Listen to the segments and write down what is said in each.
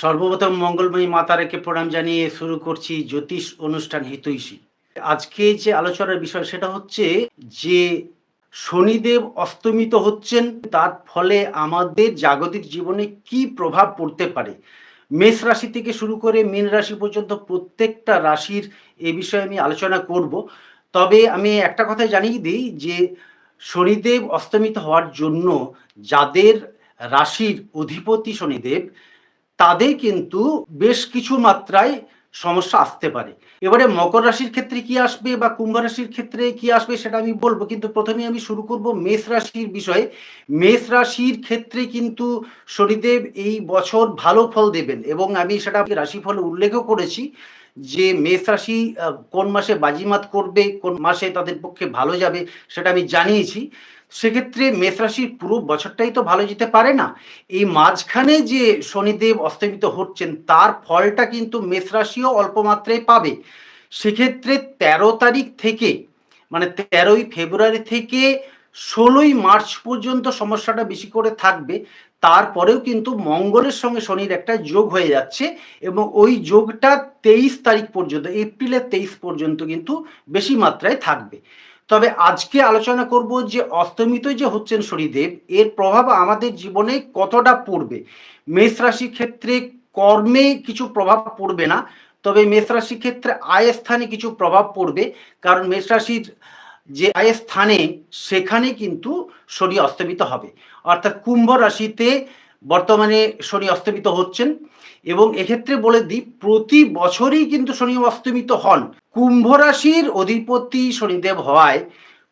সর্বপ্রথম মঙ্গলময়ী মাতারাকে প্রণাম জানিয়ে শুরু করছি জ্যোতিষ অনুষ্ঠান হিতৈষী। আজকে যে আলোচনার বিষয় সেটা হচ্ছে যে শনিদেব অস্তমিত হচ্ছেন, তার ফলে আমাদের জাগতিক জীবনে কি প্রভাব পড়তে পারে? মেষ রাশি থেকে শুরু করে মীন রাশি পর্যন্ত প্রত্যেকটা রাশির এ বিষয়ে আমি আলোচনা করব। তবে আমি একটা কথা জানিয়ে দিই যে শনিদেব অস্তমিত হওয়ার জন্য যাদের রাশির অধিপতি শনিদেব তাদের কিন্তু বেশ কিছু মাত্রায় সমস্যা আসতে পারে। এবারে মকর রাশির ক্ষেত্রে কি আসবে বা কুম্ভ রাশির ক্ষেত্রে কি আসবে সেটা আমি বলব, কিন্তু প্রথমে আমি শুরু করব মেষ রাশির বিষয়ে। মেষ রাশির ক্ষেত্রে কিন্তু শনিদেব এই বছর ভালো ফল দেবেন এবং আমি সেটা রাশিফলে উল্লেখও করেছি যে মেষ রাশি কোন মাসে বাজিমাত করবে, কোন মাসে তাদের পক্ষে ভালো যাবে সেটা আমি জানিয়েছি। সেক্ষেত্রে মেষ রাশির পুরো বছরটাই তো ভালো যেতে পারে না। এই মাঝখানে যে শনিদেব অস্তমিত হচ্ছেন, তার ফলটা কিন্তু মেষ রাশিও অল্প মাত্রায় পাবে। সেক্ষেত্রে তেরো তারিখ থেকে মানে তেরোই ফেব্রুয়ারি থেকে ষোলোই মার্চ পর্যন্ত সমস্যাটা বেশি করে থাকবে। তারপরেও কিন্তু মঙ্গলের সঙ্গে শনির একটা যোগ হয়ে যাচ্ছে এবং ওই যোগটা তেইশ তারিখ পর্যন্ত, এপ্রিলের তেইশ পর্যন্ত কিন্তু বেশি মাত্রায় থাকবে। তবে আজকে আলোচনা করব যে অস্তমিত যে হচ্ছেন শনিদেব, এর প্রভাব আমাদের জীবনে কতটা পড়বে? মেষ রাশির ক্ষেত্রে কর্মে কিছু প্রভাব পড়বে না, তবে মেষ রাশির ক্ষেত্রে আয় স্থানে কিছু প্রভাব পড়বে, কারণ মেষ রাশির যে আয় স্থানে সেখানে কিন্তু শনি অস্তমিত হবে। অর্থাৎ কুম্ভ রাশিতে বর্তমানে শনি অস্তমিত হচ্ছেন। এবং এক্ষেত্রে বলে দিই, প্রতি বছরই কিন্তু শনি অস্তমিত হন। কুম্ভ রাশির অধিপতি শনিদেব হওয়ায়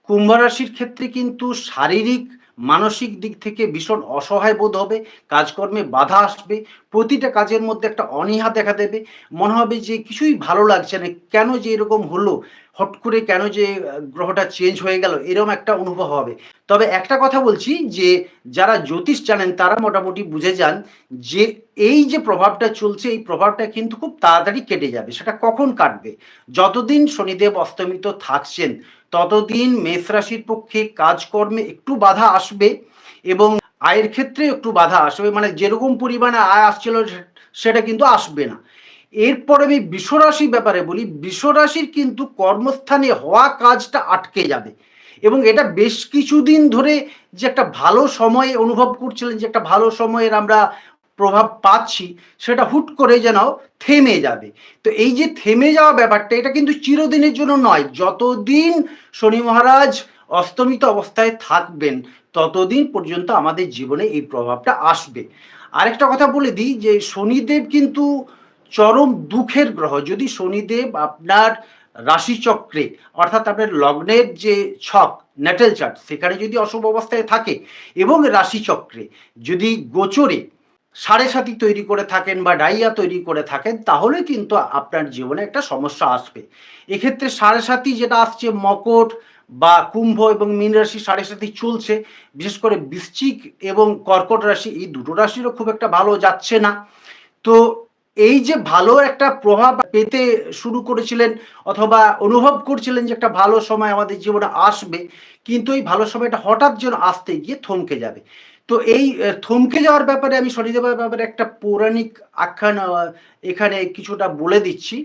কুম্ভ রাশির ক্ষেত্রে কিন্তু শারীরিক মানসিক দিক থেকে ভীষণ অসহায় বোধ হবে, কাজকর্মে বাধা আসবে, প্রতিটা কাজের মধ্যে একটা অনীহা দেখা দেবে। মনে হবে যে কিছুই ভালো লাগছে না, কেন যে এরকম হলো, হট করে কেন যে গ্রহটা চেঞ্জ হয়ে গেল এরকম একটা অনুভব হবে। তবে একটা কথা বলছি যে, যারা জ্যোতিষ জানেন, তারা মোটামুটি বুঝে যান যে, এই যে প্রভাবটা চলছে, এই প্রভাবটা কিন্তু খুব তাড়াতাড়ি কেটে যাবে, সেটা কখন কাটবে? যতদিন শনিদেব অস্তমিত থাকছেন ততদিন মেষ রাশির পক্ষে কাজকর্মে একটু বাধা আসবে এবং আয়ের ক্ষেত্রে একটু বাধা আসবে। মানে যেরকম পরিমাণে আয় আসছিল সেটা কিন্তু আসবে না। এরপরে আমি বিশ্বরাশির ব্যাপারে বলি, বিশ্বরাশির কিন্তু কর্মস্থানে হওয়া কাজটা আটকে যাবে এবং এটা বেশ কিছুদিন ধরে যে একটা ভালো সময় অনুভব করছিলেন, যে একটা ভালো সময়ের আমরা প্রভাব পাচ্ছি, সেটা হুট করে যেন থেমে যাবে। তো এই যে থেমে যাওয়া ব্যাপারটা, এটা কিন্তু চিরদিনের জন্য নয়। যতদিন শনি মহারাজ অস্তমিত অবস্থায় থাকবেন, ততদিন পর্যন্ত আমাদের জীবনে এই প্রভাবটা আসবে। আরেকটা কথা বলে দিই যে শনিদেব কিন্তু চরম দুঃখের গ্রহ। যদি শনিদেব আপনার রাশিচক্রে, অর্থাৎ আপনার লগ্নের যে ছক, ন্যাটেল চার্ট, সেখানে যদি অশুভ অবস্থায় থাকে এবং রাশিচক্রে, যদি গোচরে সাড়ে সাতি তৈরি করে থাকেন বা ডাইয়া তৈরি করে থাকেন, তাহলে কিন্তু আপনার জীবনে একটা সমস্যা আসবে। এক্ষেত্রে সাড়ে সাতি যেটা আসছে, মকট বা কুম্ভ এবং মীন রাশি সাড়ে সাতি চলছে, বিশেষ করে বৃশ্চিক এবং কর্কট রাশি, এই দুটো রাশিরও খুব একটা ভালো যাচ্ছে না। তো এই যে ভালো একটা প্রভাব পেতে শুরু করেছিলেন অথবা অনুভব করছিলেন যে একটা ভালো সময় আমাদের জীবনে আসবে, কিন্তু এই ভালো সময়টা হঠাৎ যেন আসতে গিয়ে থমকে যাবে। তো এই থমকে যাওয়ার ব্যাপারে আমি শনিদেবের ব্যাপারে একটা পৌরাণিক আখ্যান এখানে কিছুটা বলে দিচ্ছি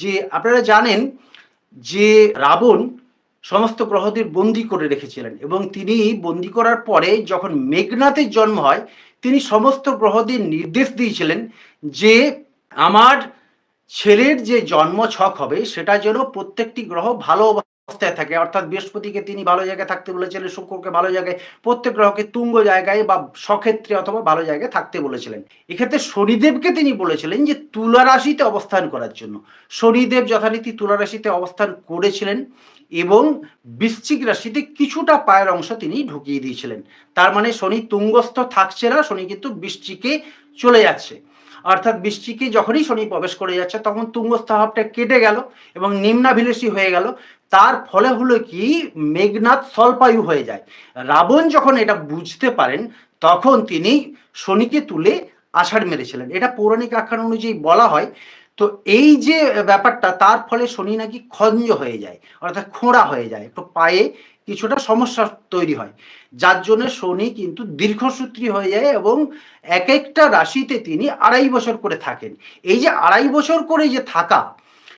যে আপনারা জানেন যে রাবণ সমস্ত গ্রহদের বন্দি করে রেখেছিলেন এবং তিনি বন্দি করার পরে যখন মেঘনাথের জন্ম হয়, তিনি সমস্ত গ্রহদের নির্দেশ দিয়েছিলেন যে আমার ছেলের যে জন্ম ছক হবে, সেটা যেন প্রত্যেকটি গ্রহ ভালো অবস্থায় থাকে। অর্থাৎ বৃহস্পতিকে তিনি ভালো জায়গায় থাকতে বলেছিলেন, শুক্রকে ভালো জায়গায়, প্রত্যেক গ্রহকে তুঙ্গ জায়গায় বা সক্ষেত্রে অথবা ভালো জায়গায় থাকতে বলেছিলেন। এক্ষেত্রে শনিদেবকে তিনি বলেছিলেন যে তুলা রাশিতে অবস্থান করার জন্য। শনিদেব যথারীতি তুলা রাশিতে অবস্থান করেছিলেন এবং বৃশ্চিক রাশিতে কিছুটা পায়ের অংশ তিনি ঢুকিয়ে দিয়েছিলেন। তার মানে শনি তুঙ্গস্থ থাকছে না, শনি কিন্তু বৃশ্চিকে চলে যাচ্ছে। অর্থাৎ বৃষ্টিকে যখনই শনি প্রবেশ করে যাচ্ছে, তখন তুঙ্গস্থ ভাবটা কেটে গেল এবং নিম্নাভিলেষী হয়ে গেল। তার ফলে হলো কি মেঘনাথ স্বল্পায়ু হয়ে যায়। রাবণ যখন এটা বুঝতে পারেন, তখন তিনি শনিকে তুলে আষাঢ় মেরেছিলেন। এটা পৌরাণিক আখ্যান অনুযায়ী বলা হয়। তো এই যে ব্যাপারটা, তার ফলে শনি নাকি খঞ্জ হয়ে যায়, অর্থাৎ খোঁড়া হয়ে যায়। একটু পায়ে কিছুটা সমস্যা তৈরি হয়। যার জন্য শনি কিন্তু দীর্ঘসূত্রী হয়ে যায় এবং এক একটা রাশিতে তিনি আড়াই বছর করে থাকেন। এই যে আড়াই বছর করে যে থাকা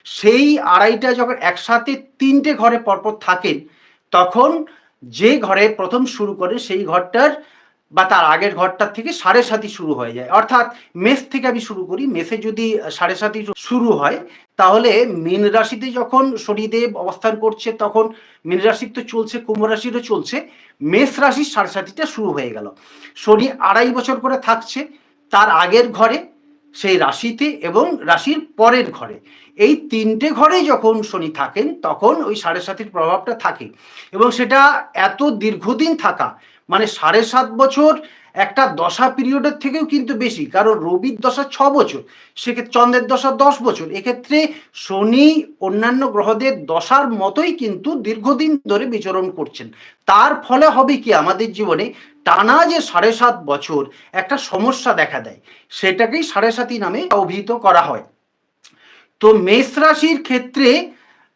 সেই আড়াইটা যখন একসাথে তিনটে ঘরে পরপর থাকেন তখন যে ঘরে প্রথম শুরু করে সেই ঘরটার বা তার আগের ঘরটার থেকে সাড়ে সাতি শুরু হয়ে যায়। অর্থাৎ মেষ থেকে আমি শুরু করি, মেষে যদি সাড়ে সাতি শুরু হয়, তাহলে মীন রাশিতে যখন শনিদেব অবস্থান করছে, তখন মীন রাশির তো চলছে, কুম্ভ রাশিরও চলছে, মেষ রাশির সাড়ে সাতিটা শুরু হয়ে গেল। শনি আড়াই বছর করে থাকছে, তার আগের ঘরে সেই রাশিতে এবং রাশির পরের ঘরে। এই তিনটে ঘরে যখন শনি থাকেন, তখন ওই সাড়ে সাতির প্রভাবটা থাকে। এবং সেটা এত দীর্ঘদিন থাকা মানে সাড়ে সাত বছর একটা দশা পিরিয়ডের থেকেও কিন্তু বেশি, কারণ রবির দশা ছ বছর, সেক্ষেত্রে চন্দ্রের দশা দশ বছর, এক্ষেত্রে শনি অন্যান্য গ্রহদের দশার মতোই কিন্তু দীর্ঘদিন ধরে বিচরণ করছেন। তার ফলে হবে কি আমাদের জীবনে? টানা যে সাড়ে সাত বছর একটা সমস্যা দেখা দেয়, সেটাকেই সাড়ে সাতি নামে অভিহিত করা হয়। তো মেষ রাশির ক্ষেত্রে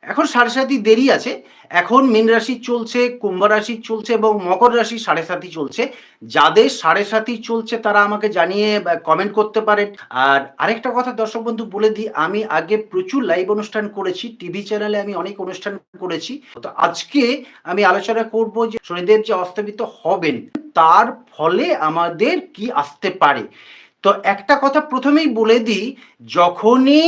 এখন সাড়ে সাতি দেরি আছে এখন মীন রাশি চলছে, কুম্ভ রাশি চলছে এবং মকর রাশি সাড়ে সাতি চলছে। যাদের সাড়ে সাতি চলছে তারা আমাকে জানিয়ে কমেন্ট করতে পারেন। আর আরেকটা কথা দর্শক বন্ধু বলে দিই, আমি আগে প্রচুর লাইভ অনুষ্ঠান করেছি টিভি চ্যানেলে আমি অনেক অনুষ্ঠান করেছি। তো আজকে আমি আলোচনা করব যে শনিদেব যে অস্তমিত হবেন, তার ফলে আমাদের কি আসতে পারে? তো একটা কথা প্রথমেই বলে দিই, যখনই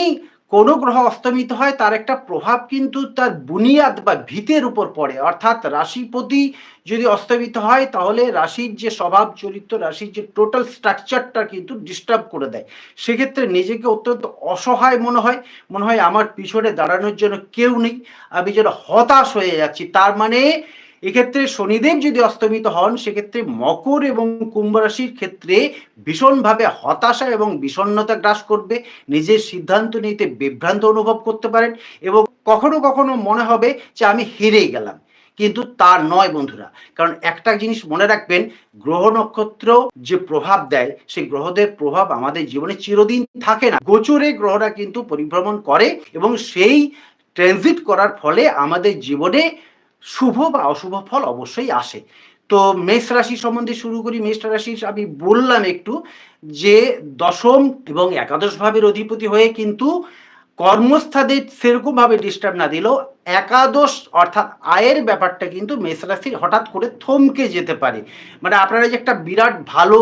কোনো গ্রহ অস্তমিত হয়, তার একটা প্রভাব কিন্তু তার বুনিয়াদ বা ভিতের উপর পড়ে। অর্থাৎ রাশিপতি যদি অস্তমিত হয়, তাহলে রাশির যে স্বভাব চরিত্র, রাশির যে টোটাল স্ট্রাকচারটা কিন্তু ডিস্টার্ব করে দেয়। সেক্ষেত্রে নিজেকে অত্যন্ত অসহায় মনে হয়। মনে হয় আমার পিছনে দাঁড়ানোর জন্য কেউ নেই। আমি যেন হতাশ হয়ে যাচ্ছি। তার মানে এক্ষেত্রে শনিদেব যদি অস্তমিত হন, সেক্ষেত্রে মকর এবং কুম্ভ রাশির ক্ষেত্রে ভীষণভাবে হতাশা এবং বিষণ্নতা গ্রাস করবে। নিজের সিদ্ধান্ত নিতে বিভ্রান্ত অনুভব করতে পারেন এবং কখনো কখনো মনে হবে যে আমি হেরেই গেলাম। কিন্তু তা নয় বন্ধুরা, কারণ একটা জিনিস মনে রাখবেন, গ্রহ নক্ষত্র যে প্রভাব দেয়, সেই গ্রহদের প্রভাব আমাদের জীবনে চিরদিন থাকে না। গোচরে গ্রহরা কিন্তু পরিভ্রমণ করে এবং সেই ট্রানজিট করার ফলে আমাদের জীবনে শুভ বা অশুভ ফল অবশ্যই আসে। তো মেষ রাশি সম্বন্ধে শুরু করি। মেষ রাশি আমি বললাম একটু যে, দশম এবং একাদশ ভাবের অধিপতি হয়ে কিন্তু কর্মস্থানে সেরকমভাবে ডিস্টার্ব না দিলেও একাদশ অর্থাৎ আয়ের ব্যাপারটা কিন্তু মেষ রাশির হঠাৎ করে থমকে যেতে পারে। মানে আপনারা যে একটা বিরাট ভালো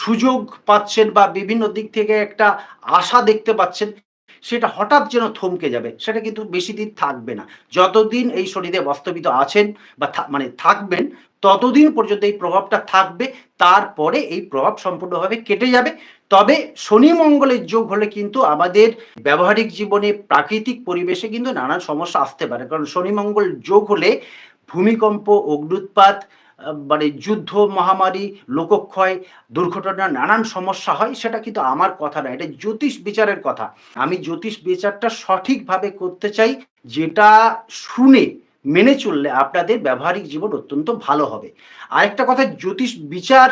সুযোগ পাচ্ছেন বা বিভিন্ন দিক থেকে একটা আশা দেখতে পাচ্ছেন সেটা হঠাৎ যেন থমকে যাবে, সেটা কিন্তু বেশি দিন থাকবে না। যতদিন এই শরীরে বাস্তবিত আছেন বা মানে থাকবেন, ততদিন পর্যন্ত এই প্রভাবটা থাকবে, তারপরে এই প্রভাব সম্পূর্ণভাবে কেটে যাবে। তবে শনি মঙ্গলের যোগ হলে কিন্তু আমাদের ব্যবহারিক জীবনে প্রাকৃতিক পরিবেশে কিন্তু নানান সমস্যা আসতে পারে। কারণ শনি মঙ্গল যোগ হলে ভূমিকম্প অগ্নুৎপাত মানে যুদ্ধ, মহামারী, লোকক্ষয়, দুর্ঘটনা, নানান সমস্যা হয়, সেটা কিন্তু আমার কথা না এটা জ্যোতিষ বিচারের কথা। আমি জ্যোতিষ বিচারটা সঠিকভাবে করতে চাই, যেটা শুনে, মেনে চললে আপনাদের ব্যবহারিক জীবন অত্যন্ত ভালো হবে। আরেকটা কথা, জ্যোতিষ বিচার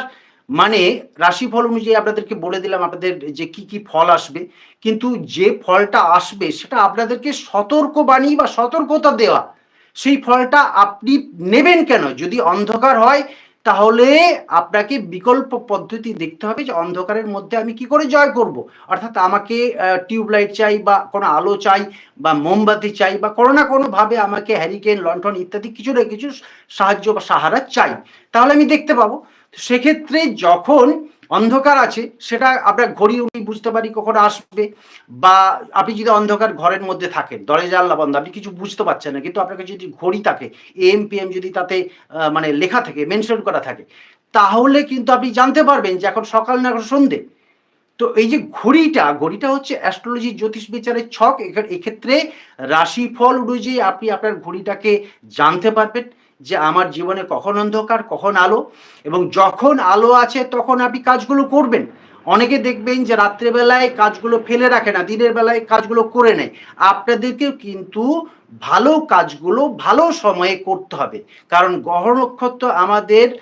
মানে রাশিফল অনুযায়ী আপনাদেরকে বলে দিলাম আপনাদের যে কি কি ফল আসবে, কিন্তু যে ফলটা আসবে, সেটা আপনাদেরকে সতর্কবাণী বা সতর্কতা দেওয়া সেই ফলটা আপনি নেবেন কেন? যদি অন্ধকার হয়, তাহলে আপনাকে বিকল্প পদ্ধতি দেখতে হবে যে অন্ধকারের মধ্যে আমি কি করে জয় করব। অর্থাৎ আমাকে টিউবলাইট চাই বা কোনো আলো চাই বা মোমবাতি চাই বা কোনো না কোনোভাবে আমাকে হ্যারিকেন লন্ঠন ইত্যাদি কিছু না কিছু সাহায্য বা সাহারা চাই। তাহলে আমি দেখতে পাবো। সেক্ষেত্রে যখন অন্ধকার আছে, সেটা আপনার ঘড়ি উনি বুঝতে পারি কখন আসবে, বা আপনি যদি অন্ধকার ঘরের মধ্যে থাকেন দরে জানলা বন্ধ, আপনি কিছু বুঝতে পারছেন না, কিন্তু আপনাকে যদি ঘড়ি থাকে এম পি এম যদি তাতে মানে লেখা থাকে মেনশন করা থাকে, তাহলে কিন্তু আপনি জানতে পারবেন যে এখন সকাল না এখন সন্ধে। তো এই যে ঘড়িটা ঘড়িটা হচ্ছে অ্যাস্ট্রোলজি জ্যোতিষ বিচারের ছক এক্ষেত্রে রাশিফল অনুযায়ী আপনি আপনার ঘড়িটাকে জানতে পারবেন। যে আমার জীবনে কখন অন্ধকার, কখন আলো, এবং যখন আলো আছে তখন আপনি কাজগুলো করবেন। অনেকে দেখবেন যে রাত্রেবেলায় কাজগুলো ফেলে রাখে না, দিনের বেলায় কাজগুলো করে নেয়। আপনাদেরকেও কিন্তু ভালো কাজগুলো ভালো সময়ে করতে হবে। কারণ গ্রহ নক্ষত্র আমাদের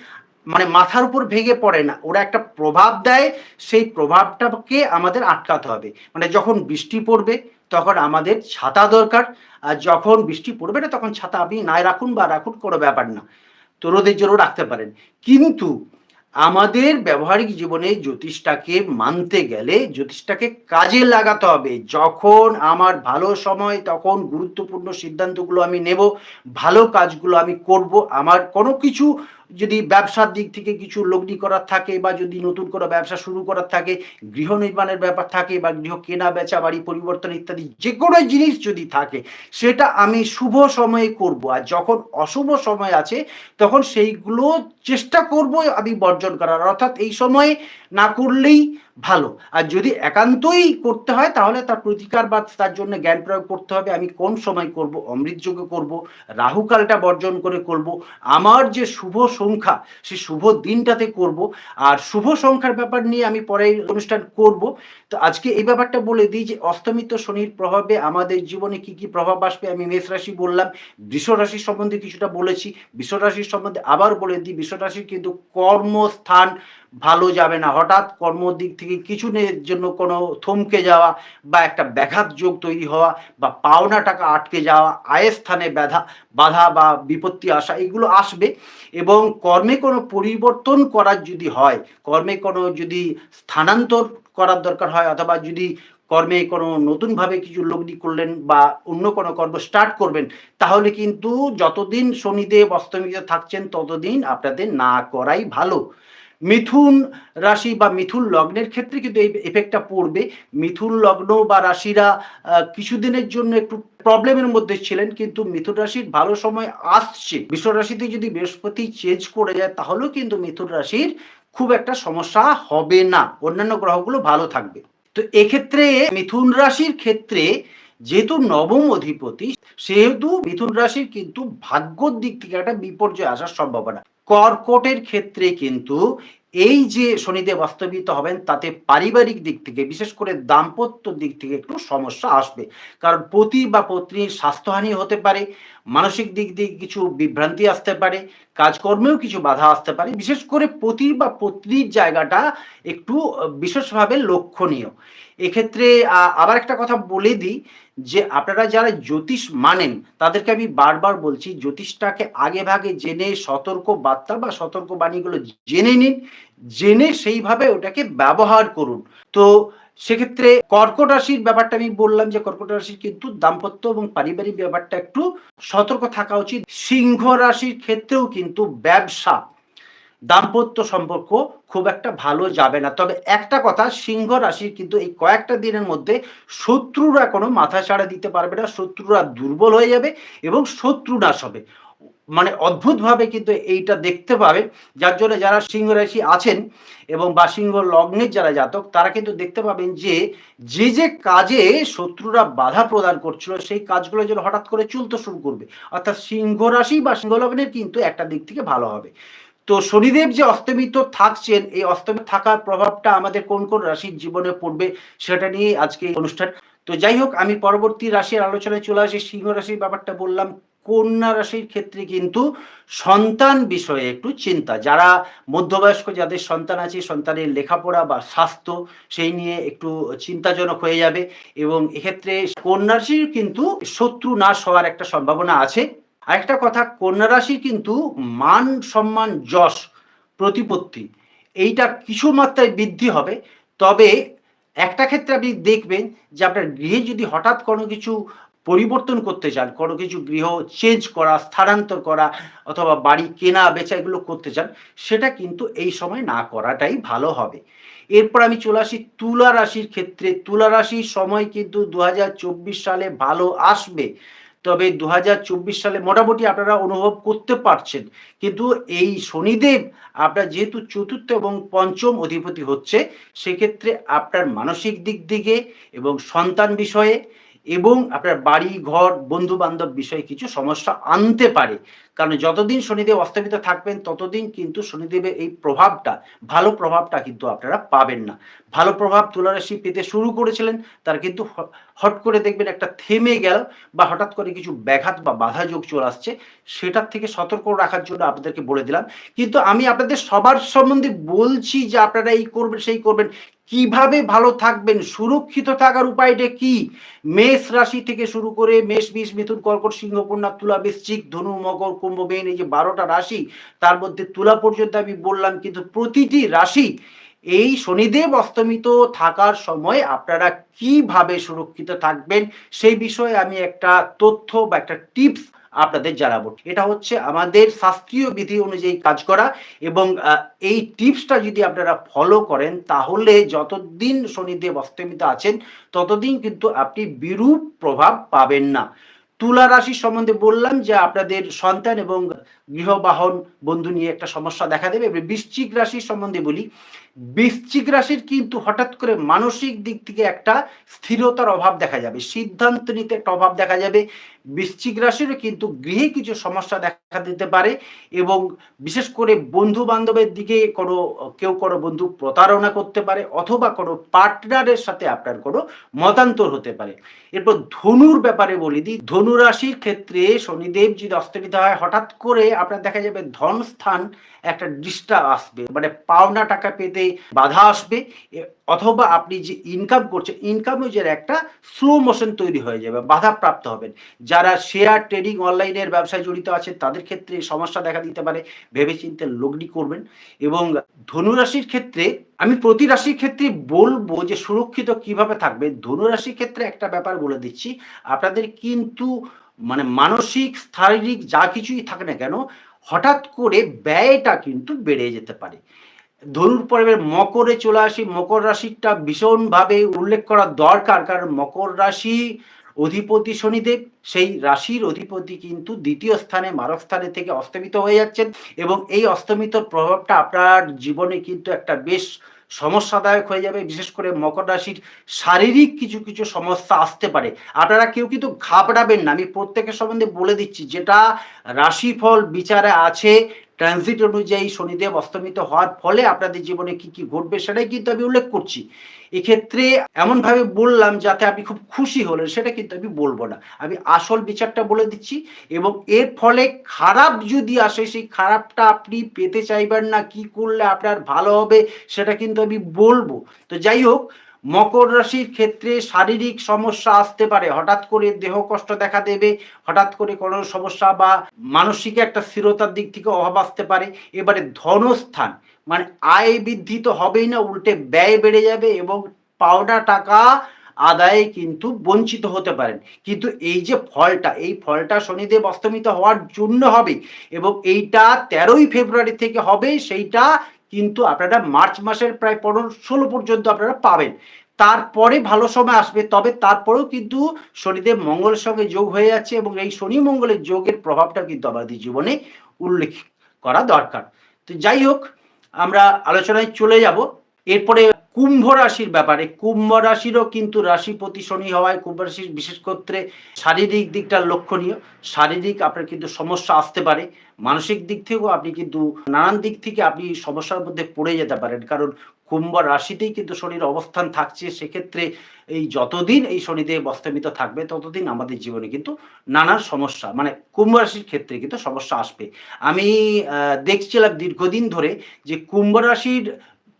মানে মাথার উপর ভেঙে পড়ে না। ওরা একটা প্রভাব দেয়, সেই প্রভাবটাকে আমাদের আটকাতে হবে। মানে যখন বৃষ্টি পড়বে তখন আমাদের ছাতা দরকার। আর যখন বৃষ্টি পড়বে না, তখন ছাতা আপনি নাই রাখুন বা রাখুন, কোনো ব্যাপার না। তো রোদের জন্য রাখতে পারেন। কিন্তু আমাদের ব্যবহারিক জীবনে জ্যোতিষটাকে মানতে গেলে জ্যোতিষটাকে কাজে লাগাতে হবে। যখন আমার ভালো সময়, তখন গুরুত্বপূর্ণ সিদ্ধান্তগুলো আমি নেব, ভালো কাজগুলো আমি করব। আমার কোনো কিছু যদি ব্যবসার দিক থেকে কিছু লগ্নি করার থাকে বা যদি নতুন কোনো ব্যবসা শুরু করার থাকে, গৃহ নির্মাণের ব্যাপার থাকে বা গৃহ কেনা, বেচা, বাড়ি, পরিবর্তন ইত্যাদি যে কোনো জিনিস যদি থাকে, সেটা আমি শুভ সময়ে করব। আর যখন অশুভ সময় আছে, তখন সেইগুলো চেষ্টা করব আমি বর্জন করার। অর্থাৎ এই সময়ে না করলেই ভালো। আর যদি একান্তই করতে হয়, তাহলে তার প্রতিকার বা তার জন্য জ্ঞান প্রয়োগ করতে হবে। আমি কোন সময় করব অমৃতযোগে করব, রাহুকালটা বর্জন করে করব, আমার যে শুভ সংখ্যা সেই শুভ দিনটাতে করব, আর শুভ সংখ্যার ব্যাপার নিয়ে আমি পরে অনুষ্ঠান করব। তো আজকে এই ব্যাপারটা বলে দিই যে অস্তমিত শনির প্রভাবে আমাদের জীবনে কি কি প্রভাব আসবে, আমি মেষ রাশি বললাম। বৃষ রাশির সম্বন্ধে কিছুটা বলেছি। বৃষ রাশির সম্বন্ধে আবার বলে দিই, বৃষ রাশির কিন্তু কর্মস্থান ভালো যাবে না। হঠাৎ কর্ম দিক থেকে কিছু জন্য কোনো থমকে যাওয়া বা একটা ব্যাঘাত যোগ তৈরি হওয়া বা পাওনা টাকা আটকে যাওয়া আয়ের স্থানে ব্যাধা বাধা বা বিপত্তি আসা, এগুলো আসবে এবং কর্মে কোনো পরিবর্তন করার যদি হয়, কর্মে কোনো যদি স্থানান্তর করার দরকার হয় অথবা যদি কর্মে কোনো নতুনভাবে কিছু লগ্নি করলেন বা অন্য কোনো কর্ম স্টার্ট করবেন, তাহলে কিন্তু যতদিন শনিদেব অস্তমিত থাকছেন ততদিন আপনাদের না করাই ভালো। মিথুন রাশি বা মিথুন লগ্নের ক্ষেত্রে কিন্তু এই এফেক্টটা পড়বে। মিথুন লগ্ন বা রাশিরা কিছুদিনের জন্য একটু প্রবলেমের মধ্যে ছিলেন, কিন্তু মিথুন রাশির ভালো সময় আসছে। বিশ্ব রাশিতে যদি বৃহস্পতি চেঞ্জ করে যায়, তাহলেও কিন্তু মিথুন রাশির খুব একটা সমস্যা হবে না। অন্যান্য গ্রহগুলো ভালো থাকবে। তো এক্ষেত্রে মিথুন রাশির ক্ষেত্রে যেহেতু নবম অধিপতি, সেহেতু মিথুন রাশির কিন্তু ভাগ্যর দিক থেকে একটা বিপর্যয় আসার সম্ভাবনা। কর্কটের ক্ষেত্রে কিন্তু এই যে শনিদেব বাস্তবিত হবেন, তাতে পারিবারিক দিক থেকে, বিশেষ করে দাম্পত্য দিক থেকে একটু সমস্যা আসবে। কারণ পতি বা পত্নীর স্বাস্থ্যহানি হতে পারে, মানসিক দিক দিয়ে কিছু বিভ্রান্তি আসতে পারে, কাজকর্মেও কিছু বাধা আসতে পারে। বিশেষ করে পতি বা পত্নীর জায়গাটা একটু বিশেষভাবে লক্ষণীয়। এক্ষেত্রে আবার একটা কথা বলে দিই যে, আপনারা যারা জ্যোতিষ মানেন, তাদেরকে আমি বারবার বলছি, জ্যোতিষটাকে আগে ভাগে জেনে সতর্ক বার্তা বা সতর্ক বাণীগুলো জেনে নিন। জেনে সেইভাবে ওটাকে ব্যবহার করুন। তো সেক্ষেত্রে কর্কট রাশির ব্যাপারটা আমি বললাম যে কর্কট রাশির কিন্তু দাম্পত্য এবং পারিবারিক ব্যাপারটা একটু সতর্ক থাকা উচিত। সিংহ রাশির ক্ষেত্রেও কিন্তু ব্যবসা, দাম্পত্য সম্পর্ক খুব একটা ভালো যাবে না। তবে একটা কথা, সিংহ রাশির কিন্তু এই কয়েকটা দিনের মধ্যে শত্রুরা কোনো মাথা ছাড়া দিতে পারবে না, শত্রুরা দুর্বল হয়ে যাবে এবং শত্রু নাশ হবে। মানে অদ্ভুতভাবে কিন্তু এইটা দেখতে পাবে। যার জন্য যারা সিংহ রাশি আছেন এবং বা সিংহ লগ্নের যারা জাতক, তারা কিন্তু দেখতে পাবেন যে যে যে কাজে শত্রুরা বাধা প্রদান করছিল, সেই কাজগুলো যেন হঠাৎ করে চলতে শুরু করবে। অর্থাৎ সিংহ রাশি বা সিংহ লগ্নের কিন্তু একটা দিক থেকে ভালো হবে। তো শনিদেব যে অস্তমিত থাকছেন, এই অস্তমিত থাকার প্রভাবটা আমাদের কোন কোন রাশির জীবনে পড়বে সেটা নিয়ে আজকে অনুষ্ঠান। তো যাই হোক, আমি পরবর্তী রাশির আলোচনায় চলে আসি। সিংহ রাশির ব্যাপারটা বললাম কন্যা রাশির ক্ষেত্রে কিন্তু সন্তান বিষয়ে একটু চিন্তা। যারা মধ্যবয়স্ক, যাদের সন্তান আছে, সন্তানের লেখাপড়া বা স্বাস্থ্য সেই নিয়ে একটু চিন্তাজনক হয়ে যাবে এবং এক্ষেত্রে কন্যা রাশির কিন্তু শত্রু নাশ হওয়ার একটা সম্ভাবনা আছে। আরেকটা কথা, কন্যা রাশির কিন্তু মান সম্মান যশ, প্রতিপত্তি এইটা কিছু মাত্রায় বৃদ্ধি হবে। তবে একটা ক্ষেত্রে আপনি দেখবেন যে আপনার গৃহে যদি হঠাৎ কোনো কিছু পরিবর্তন করতে চান, কোনো কিছু গৃহ চেঞ্জ করা, স্থানান্তর করা অথবা বাড়ি কেনা, বেচা এগুলো করতে চান, সেটা কিন্তু এই সময় না করাটাই ভালো হবে। এরপর আমি চলে আসি তুলা রাশির ক্ষেত্রে। তুলা রাশির সময় কিন্তু দু হাজার চব্বিশ সালে ভালো আসবে। তবে দু হাজার চব্বিশ সালে মোটামুটি আপনারা অনুভব করতে পারছেন। কিন্তু এই শনিদেব আপনার যেহেতু চতুর্থ এবং পঞ্চম অধিপতি হচ্ছে, সেক্ষেত্রে আপনার মানসিক দিক দিকে এবং সন্তান বিষয়ে এবং আপনার বাড়ি, ঘর বন্ধু বান্ধব বিষয়ে কিছু সমস্যা আনতে পারে। কারণ যতদিন শনিদেব অস্তমিত থাকবেন, ততদিন কিন্তু শনিদেবের এই প্রভাবটা, ভালো প্রভাবটা কিন্তু আপনারা পাবেন না। ভালো প্রভাব তুলারাশি পেতে শুরু করেছিলেন, তার কিন্তু হট করে দেখবেন একটা থেমে গেল বা হঠাৎ করে কিছু ব্যাঘাত বা বাধা যোগ চলে আসছে, সেটার থেকে সতর্ক রাখার জন্য আপনাদেরকে বলে দিলাম। কিন্তু আমি আপনাদের সবার সম্বন্ধে বলছি যে আপনারা এই করবেন, সেই করবেন কীভাবে ভালো থাকবেন? সুরক্ষিত থাকার উপায়টা কি? মেষ রাশি থেকে শুরু করে মেষ, বিষ, মিথুন, কর্কট সিংহ কন্যা তুলা, বৃশ্চিক, ধনু, মকর, কুম্ভ, মেন, এই যে বারোটা রাশি, তার মধ্যে তুলা পর্যন্ত আমি বললাম, কিন্তু প্রতিটি রাশি এই শনিদেব অস্তমিত থাকার সময় আপনারা কীভাবে সুরক্ষিত থাকবেন? সেই বিষয়ে আমি একটা তথ্য বা একটা টিপস আপনাদের জানাব। এটা হচ্ছে আমাদের শাস্ত্রীয় বিধি অনুযায়ী কাজ করা এবং এই টিপসটা যদি আপনারা ফলো করেন, তাহলে যতদিন শনিদেব অস্তমিত আছেন, ততদিন কিন্তু আপনি বিরূপ প্রভাব পাবেন না। তুলা রাশি সম্বন্ধে বললাম যে, আপনাদের সন্তান এবং গৃহবাহন বন্ধু নিয়ে একটা সমস্যা দেখা দেবে। বৃশ্চিক রাশির সম্বন্ধে বলি বৃশ্চিক রাশির কিন্তু হঠাৎ করে মানসিক দিক থেকে একটা স্থিরতার অভাব দেখা যাবে, সিদ্ধান্ত নিতে একটা অভাব দেখা যাবে। বৃশ্চিক রাশিরও কিন্তু গৃহে কিছু সমস্যা দেখা দিতে পারে এবং বিশেষ করে বন্ধু বান্ধবের দিকে কোনো, কেউ কোনো বন্ধু প্রতারণা করতে পারে অথবা কোনো পার্টনারের সাথে আপনার কোনো মতান্তর হতে পারে। এরপর ধনুর ব্যাপারে বলি দিই, ধনু রাশির ক্ষেত্রে শনিদেব যদি অস্তমিত হয়, হঠাৎ করে আপনার দেখা যাবে ধন স্থান একটা ডিস্টার্ব আসবে মানে পাওনা টাকা পেতে বাধা আসবে অথবা আপনি যে ইনকাম করছেন ইনকামে যে একটা স্লো মোশন তৈরি হয়ে যাবে বাধা প্রাপ্ত হবেন। যারা শেয়ার ট্রেডিং অনলাইনের ব্যবসায় জড়িত আছেন, তাদের ক্ষেত্রে সমস্যা দেখা দিতে পারে, ভেবেচিন্তে লগ্নি করবেন। এবং ধনুরাশির ক্ষেত্রে, আমি প্রতি রাশির ক্ষেত্রে বলব যে সুরক্ষিত কীভাবে থাকবে ধনুরাশির ক্ষেত্রে একটা ব্যাপার বলে দিচ্ছি, আপনাদের কিন্তু মানে মানসিক, শারীরিক যা কিছুই থাকে না কেন হঠাৎ করে ব্যয়টা কিন্তু বেড়ে যেতে পারে। ধনুর পর্বের মকরে চলে আসি, মকর রাশিটা ভীষণভাবে উল্লেখ করা দরকার, কারণ মকর রাশি অধিপতি শনিদেব, সেই রাশির অধিপতি কিন্তু দ্বিতীয় স্থানে, মারক স্থানে থেকে অস্তমিত হয়ে যাচ্ছেন এবং এই অস্তমিতর প্রভাবটা আপনার জীবনে কিন্তু একটা বেশ সমস্যাদায়ক হয়ে যাবে, বিশেষ করে মকর রাশির শারীরিক কিছু কিছু সমস্যা আসতে পারে। আপনারা কেউ কিন্তু ঘাবড়াবেন না। আমি প্রত্যেকের সম্বন্ধে বলে দিচ্ছি, যেটা রাশিফল বিচারে আছে ট্রানজিট অনুযায়ী শনিদেব অস্তমিত হওয়ার ফলে আপনাদের জীবনে কি কি ঘটবে সেটাই কিন্তু আমি উল্লেখ করছি। এক্ষেত্রে এমনভাবে বললাম যাতে আপনি খুব খুশি হলেন, সেটা কিন্তু আমি বলব না। আমি আসল বিচারটা বলে দিচ্ছি এবং এর ফলে খারাপ যদি আসে, সেই খারাপটা আপনি পেতে চাইবেন না, কি করলে আপনার ভালো হবে, সেটা কিন্তু আমি বলব। তো যাই হোক মকর রাশির ক্ষেত্রে শারীরিক সমস্যা আসতে পারে। হঠাৎ করে দেহ কষ্ট দেখা দেবে, হঠাৎ করে কোনো সমস্যা বা মানসিক একটা স্থিরতার দিক থেকে অভাব আসতে পারে। এবারে ধনস্থান মানে আয় বৃদ্ধি তো হবেই না, উল্টে ব্যয় বেড়ে যাবে এবং পাওনা টাকা আদায়ে কিন্তু বঞ্চিত হতে পারেন। কিন্তু এই যে ফলটা, এই ফলটা শনিদেব অস্তমিত হওয়ার জন্য হবে এবং এইটা তেরোই ফেব্রুয়ারি থেকে হবে, সেইটা কিন্তু আপনারা মার্চ মাসের প্রায় পনেরো ষোলো পর্যন্ত আপনারা পাবেন। তারপরে ভালো সময় আসবে, তবে তারপরেও কিন্তু শনিদেব মঙ্গলের সঙ্গে যোগ হয়ে যাচ্ছে এবং এই শনি মঙ্গলের যোগের প্রভাবটা কিন্তু আমাদের জীবনে উল্লেখ করা দরকার। তো যাই হোক, আমরা আলোচনায় চলে যাব। এরপরে কুম্ভ রাশির ব্যাপারে। কুম্ভ রাশিরও কিন্তু রাশিপতি শনি হওয়ায় কুম্ভ রাশির বিশেষ ক্ষেত্রে শারীরিক দিকটা লক্ষণীয়। শারীরিক আপনার কিন্তু সমস্যা আসতে পারে। মানসিক দিক থেকেও আপনি কিন্তু নানান দিক থেকে আপনি সমস্যার মধ্যে পড়ে যেতে পারেন। কারণ কুম্ভ রাশিতেই কিন্তু শনির অবস্থান থাকছে। সেক্ষেত্রে এই যতদিন এই শনিদেব অস্তমিত থাকবে, ততদিন আমাদের জীবনে কিন্তু নানান সমস্যা মানে কুম্ভ রাশির ক্ষেত্রে কিন্তু সমস্যা আসবে। আমি দেখছিলাম দীর্ঘদিন ধরে যে কুম্ভ রাশির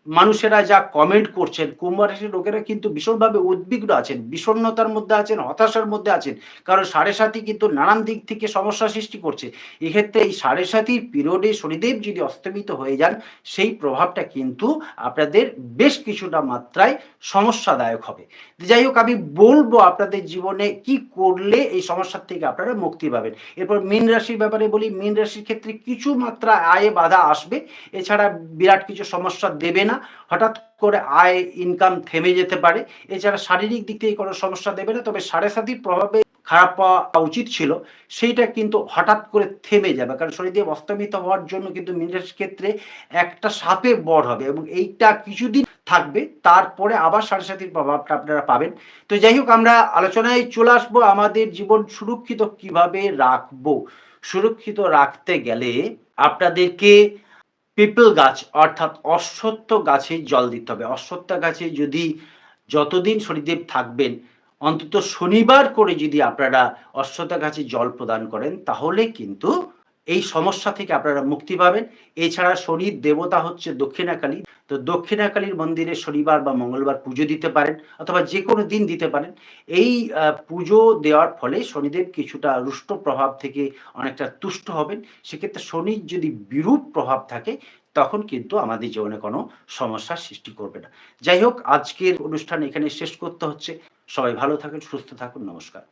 মানুষেরা যা কমেন্ট করছেন, কুম্ভ রাশির লোকেরা কিন্তু ভীষণভাবে উদ্বিগ্ন আছেন, বিষণ্ণতার মধ্যে আছেন, হতাশার মধ্যে আছেন। কারণ সাড়ে সাথী কিন্তু নানান দিক থেকে সমস্যা সৃষ্টি করছে। এক্ষেত্রে এই সাড়ে সাথীর পিরিয়ডে শনিদেব যদি অস্তমিত হয়ে যান, সেই প্রভাবটা কিন্তু আপনাদের বেশ কিছুটা মাত্রায় সমস্যাদায়ক হবে। যাই হোক, আমি বলব আপনাদের জীবনে কি করলে এই সমস্যার থেকে আপনারা মুক্তি পাবেন। এরপর মীন রাশির ব্যাপারে বলি, মীন রাশির ক্ষেত্রে কিছু মাত্রা আয়ে বাধা আসবে। এছাড়া বিরাট কিছু সমস্যা দেবে না। হঠাৎ করে আয় ইনকাম থেমে যেতে পারে। এছাড়া শারীরিক দিক থেকে কোনো সমস্যা দেবে না, তবে সাড়ে সাতির প্রভাবে খারাপ পাওয়া উচিত ছিল। সেইটা কিন্তু হঠাৎ করে থেমে যাবে, কারণ শনিদেব অস্তমিত হওয়ার জন্য কিন্তু মীন ক্ষেত্রে একটা সাপে বড় হবে এবং এইটা কিছুদিন থাকবে। তারপরে আবার সাড়ে সাতির প্রভাবটা আপনারা পাবেন। তো যাই হোক, আমরা আলোচনায় চলে আসব আমাদের জীবন সুরক্ষিত কীভাবে রাখব। সুরক্ষিত রাখতে গেলে আপনাদেরকে পিপল গাছ, অর্থাৎ অশ্বত্থ গাছে জল দিতে হবে। অশ্বত্থ গাছে যদি যতদিন শনিদেব থাকবেন, অন্তত শনিবার করে যদি আপনারা অশ্বত্থ গাছে জল প্রদান করেন, তাহলে কিন্তু এই সমস্যা থেকে আপনারা মুক্তি পাবেন। এছাড়া শনির দেবতা হচ্ছে দক্ষিণাকালী। তো দক্ষিণাকালীর মন্দিরে শনিবার বা মঙ্গলবার পুজো দিতে পারেন অথবা যে কোনো দিন দিতে পারেন। এই পুজো দেওয়ার ফলে শনিদেব কিছুটা রুষ্ট প্রভাব থেকে অনেকটা তুষ্ট হবেন। সেক্ষেত্রে শনির যদি বিরূপ প্রভাব থাকে, তখন কিন্তু আমাদের জীবনে কোনো সমস্যার সৃষ্টি করবে না। যাই হোক, আজকের অনুষ্ঠান এখানে শেষ করতে হচ্ছে। সবাই ভালো থাকুন, সুস্থ থাকুন, নমস্কার।